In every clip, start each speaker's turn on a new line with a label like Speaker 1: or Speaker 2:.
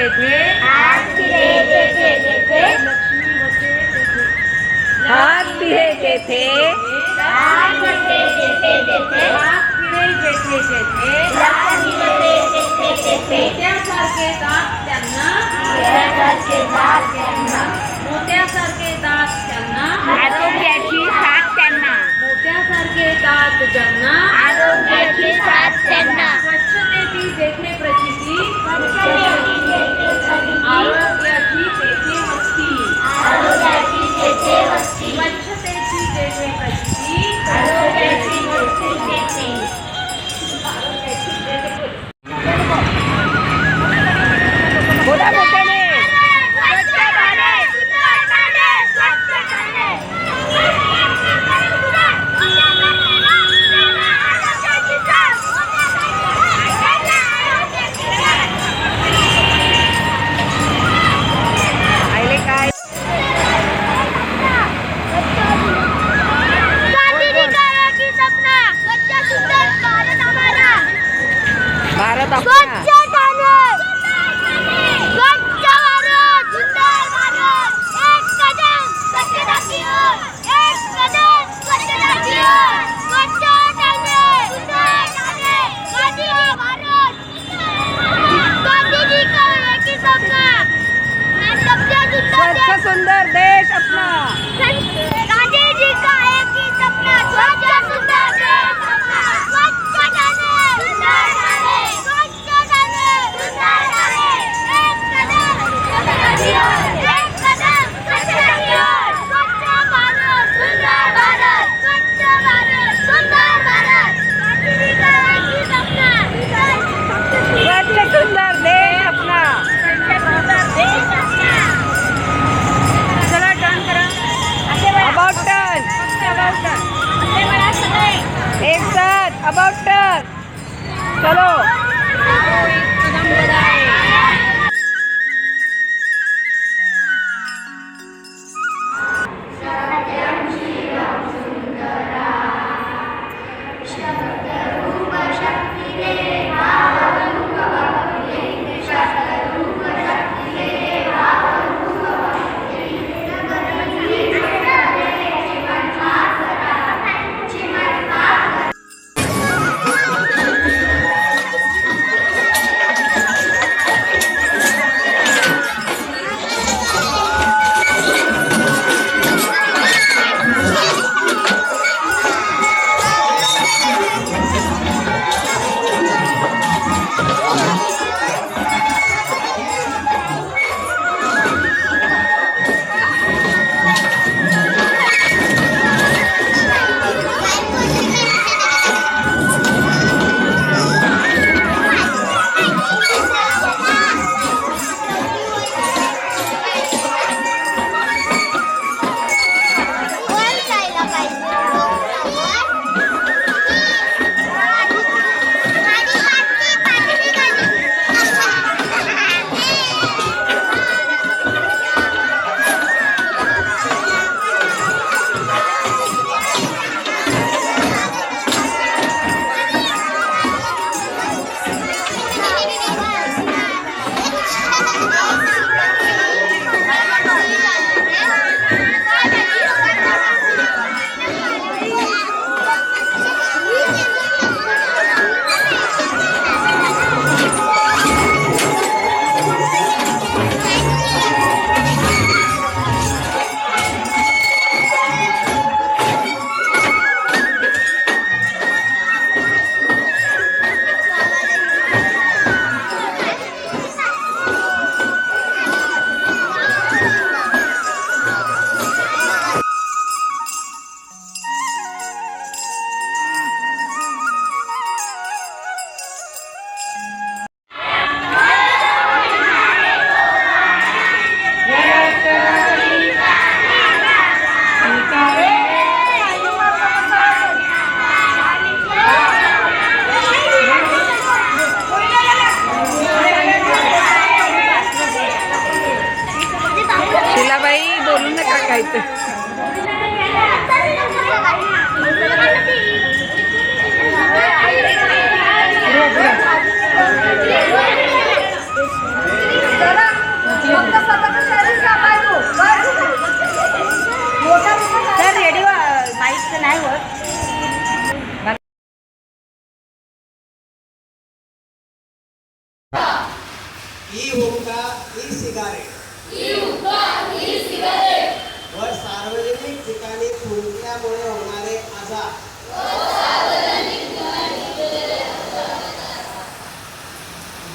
Speaker 1: देते
Speaker 2: थे। हाथ थे
Speaker 1: हाथ थे। हाथ
Speaker 2: थे के चलना।
Speaker 3: आरोग्याची साथ त्यांना
Speaker 1: आरोग्याची साथ त्यांना सुंदर
Speaker 3: देश आपला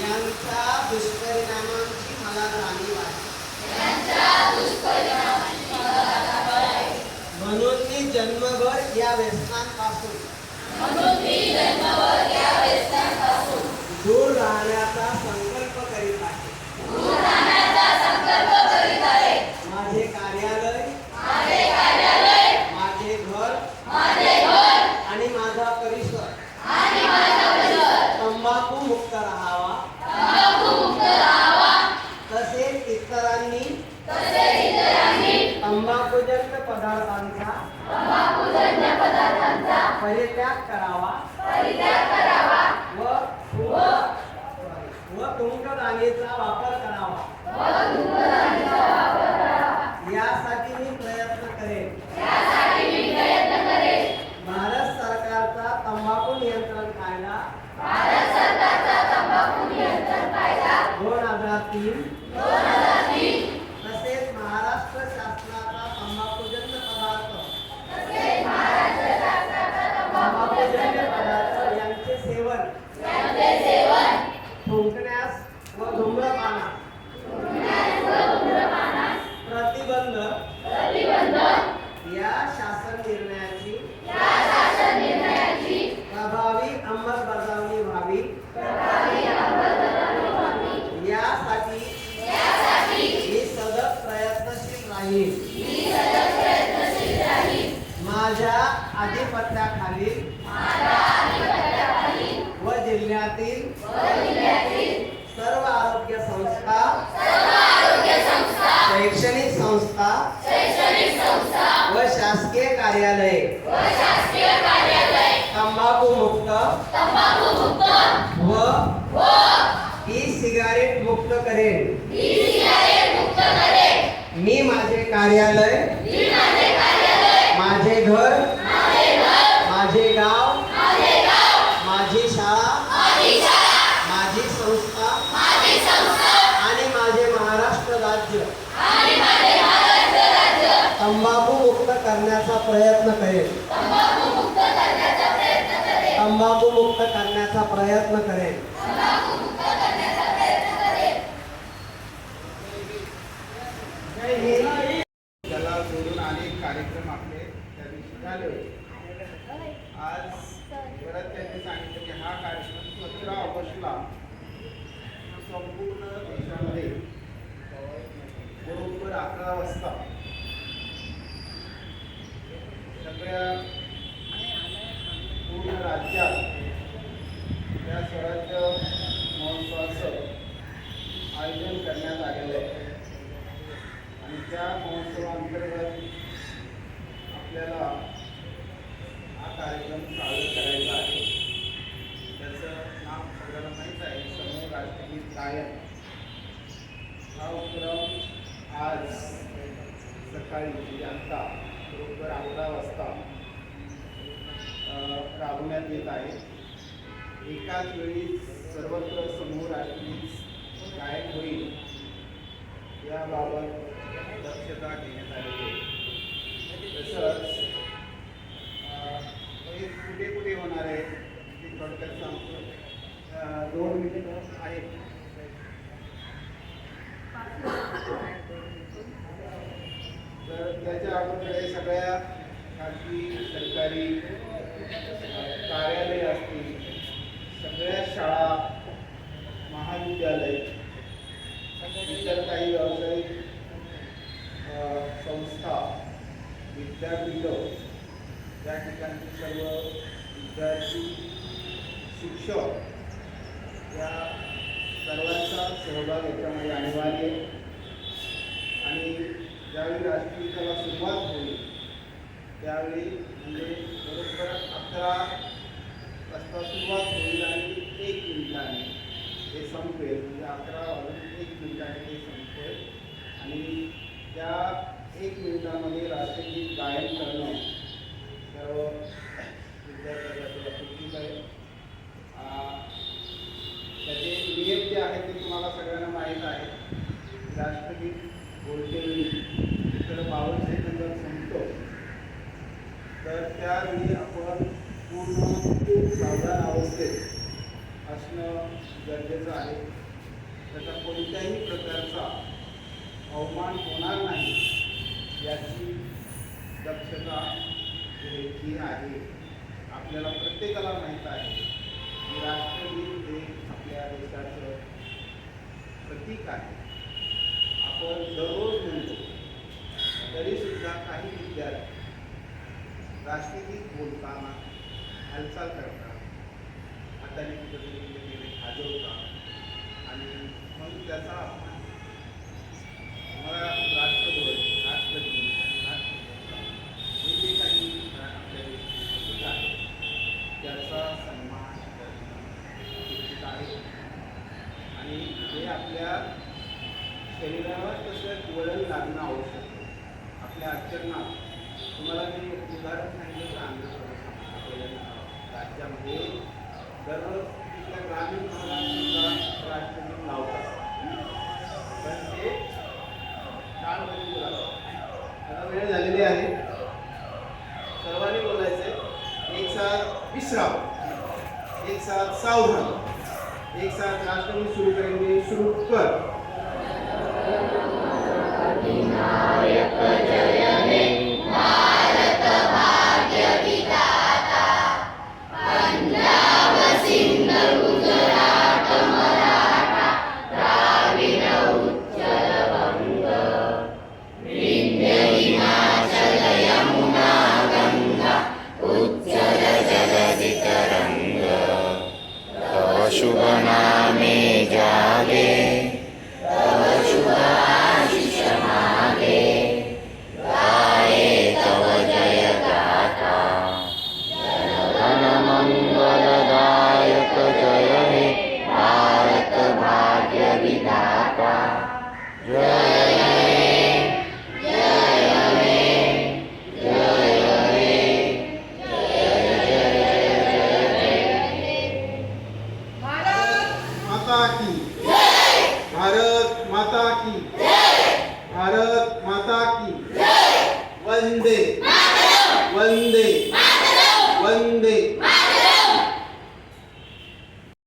Speaker 4: यांच्या दुष्परिणामांची मला जाणीव आहे. म्हणून मी जन्मभर या व्यसनांपासून दूर राहण्याचा संकल्प परित्याग करावा. परित्याग करावा. व व व तुंगदानीचा वापर करावा. व तुंगदानीचा वापर करावा. यासाठी मी प्रयत्न करेन. यासाठी मी प्रयत्न करेन. भारत सरकारचा तंबाखू नियंत्रण कायदा भारत सरकारचा तंबाखू नियंत्रण कायदा. 2003 2003 मुक्त करेन. मी माझे कार्यालय. माझे घर. माझे गाव. माझी शाळा. माझी संस्था. आणि माझे महाराष्ट्र राज्य. तंबाखू मुक्त करण्याचा प्रयत्न करेन. तंबाखू मुक्त करण्याचा प्रयत्न करेन.
Speaker 5: विद्यापीठ त्या ठिकाणचे सर्व विद्यार्थी शिक्षक या सर्वांचा सहभाग याच्यामध्ये अनिवार्य आणि ज्यावेळी राष्ट्रगीताला सुरुवात होईल त्यावेळी म्हणजे बरोबर अकरा वाजता सुरुवात होईल आणि एक मिनिटाने हे संपेल. म्हणजे अकरा वाजून एक मिनिटाने ते संपेल. आणि त्या एक मिनिटामध्ये राष्ट्रगीत गायन करणं सर्व विद्यार्थ्यांना आहे. त्याचे नियम जे आहेत ते तुम्हाला सगळ्यांना माहीत आहे राष्ट्रगीत बोलते तर बावन सेकंद संपतो. तर त्यावेळी आपण पूर्ण सावधान अवस्थेत असणं गरजेचं आहे. त्याचा कोणत्याही प्रकारचा अवमान होणार नाही. याची दक्षता घ्यायची आहे आपल्याला प्रत्येकाला माहीत आहे. की राष्ट्रगीत हे आपल्या देशाचं प्रतीक आहे. आपण दररोज म्हणतो तरीसुद्धा काही विद्यार्थी राष्ट्रगीत बोलताना हालचाल करतात. हाताने कुठेतरी कुठेतरी आणि मग त्याचा अपमान मला राष्ट्रध्वज राष्ट्रगीत आणि राष्ट्रध्वज हे जे काही आपल्या देशाचे प्रतीक आहे त्याचा सन्मान करणं अपेक्षित आहे आणि हे आपल्या शरीरावर तसं वळण लागणं आवश्यक आहे आपल्या आचरणात तुम्हाला मी एक उदाहरण सांगितलं तर आंध्र प्रदेश आपल्या राज्यामध्ये दररोज तिथल्या ग्रामीण भागात सुद्धा राष्ट्रगीत लावतात पण ते शाळेमध्ये लावतात आता वेळ झालेली आहे सर्वांनी बोलायचं एक साथ विश्राम एक साथ सावधान एक साथ राष्ट्रगीत शुरू करेंगे. शुरू कर.